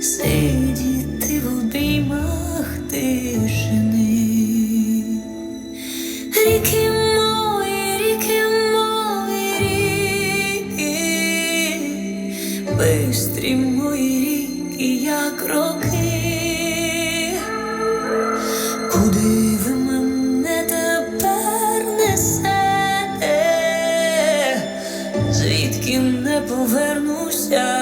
сидіти в обіймах тишини. Ріки мої, ріки мої, ріки, бистрі мої ріки, як роки. Куди ви мене тепер? Звідки не повернуся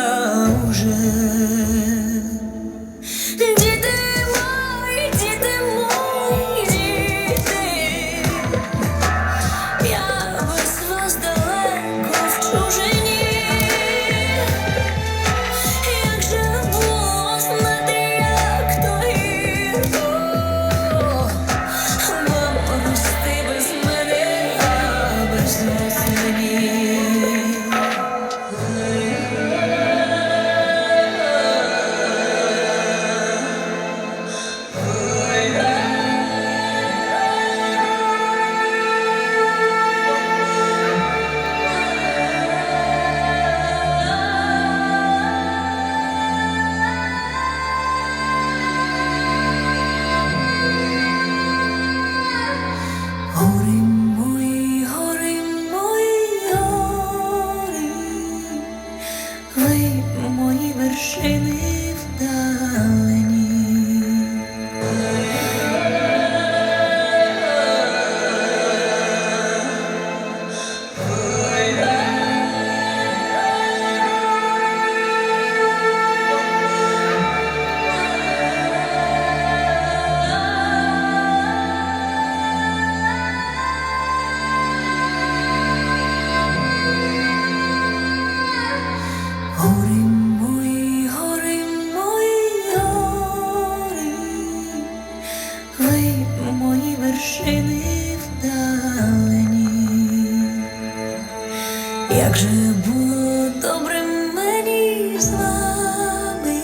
Як же було добре мені з вами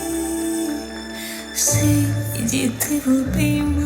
сидіти в обіймах